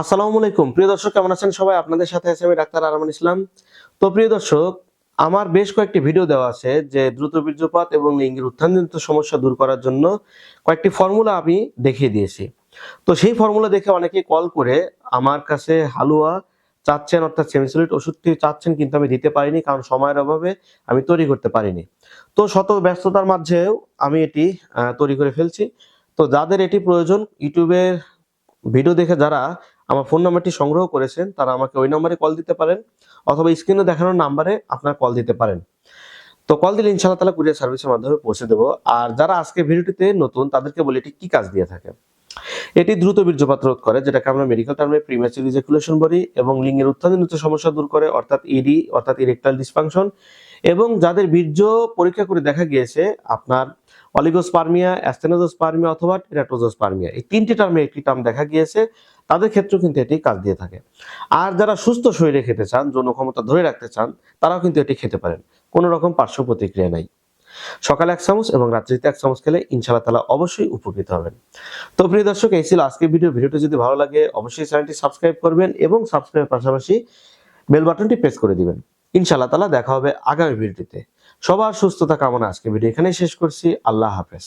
আসসালামু আলাইকুম। প্রিয় দর্শক, কেমন আছেন সবাই? আপনাদের সাথে আছে আমি ডাক্তার আরমান ইসলাম। তো প্রিয় দর্শক, আমার বেশ কয়েকটি ভিডিও দেওয়া আছে যে দ্রুত বীর্যপাত এবং লিঙ্গের উত্থানজনিত সমস্যা দূর করার জন্য কয়েকটি ফর্মুলা আমি দেখিয়ে দিয়েছি। তো সেই ফর্মুলা দেখে অনেকে কল করে আমার কাছে হালুয়া চাচ্ছেন, অর্থাৎ সেমিসোলিড ওষুধটি চাচ্ছেন কিন্তু আমি দিতে পারিনি কারণ সময়ের অভাবে আমি তৈরি করতে পারিনি। তো শত ব্যস্ততার মাঝেও আমি এটি তৈরি করে ফেলছি। তো যাদের এটি প্রয়োজন, ইউটিউবের ভিডিও দেখে যারা আমার ফোন নাম্বারটি সংগ্রহ করেছেন, তারা আমাকে ওই নম্বরে কল দিতে পারেন, অথবা স্ক্রিনে দেখানোর নাম্বারে আপনারা কল দিতে পারেন। তো কল দিলে ইনশাআল্লাহ তালা কুরিয়ার সার্ভিসের মাধ্যমে পৌঁছে দেবো। আর যারা আজকে ভিডিওটিতে নতুন, তাদেরকে বলি এটি কি কাজ দিয়ে থাকে। এটি দ্রুত বীর্যপাত রোধ করে, যেটাকে আমরা মেডিকেল টার্মে প্রিম্যাচুর ইজাকুলেশন বলি এবং লিঙ্গের উত্থানজনিত সমস্যা দূর করে, অর্থাৎ ইডি অর্থাৎ ইরেকটাইল ডিসফাংশন এবং যাদের বীর্য পরীক্ষা করে দেখা গিয়েছে, আপনার অলিগোস্পার্মিয়া অ্যাস্টেনোজোস্পার্মিয়া অথবা টেরাটোজোস্পার্মিয়া এই তিনটি টার্মে একটি টার্ম দেখা গিয়েছে তাদের ক্ষেত্রেও কিন্তু এটি কাজ দিয়ে থাকে। আর যারা সুস্থ শরীরে খেতে চান, যৌন ক্ষমতা ধরে রাখতে চান, তারাও কিন্তু এটি খেতে পারেন। কোনো রকম পার্শ্ব প্রতিক্রিয়া নাই। সকালে এক চামচ এবং রাত্রিতে এক চামচ খেলে ইনশাআল্লাহ তালা অবশ্যই উপকৃত হবেন। তো প্রিয় দর্শক, এই ছিল আজকের ভিডিও। ভিডিওটি যদি ভালো লাগে, অবশ্যই চ্যানেলটি সাবস্ক্রাইব করবেন এবং সাবস্ক্রাইবের পাশাপাশি বেল বাটনটি প্রেস করে দিবেন। ইনশাল্লাহ তালা দেখা হবে আগামী ভিডিওটিতে সবার সুস্থতা কামনা। আজকে ভিডিও এখানেই শেষ করছি। আল্লাহ হাফেজ।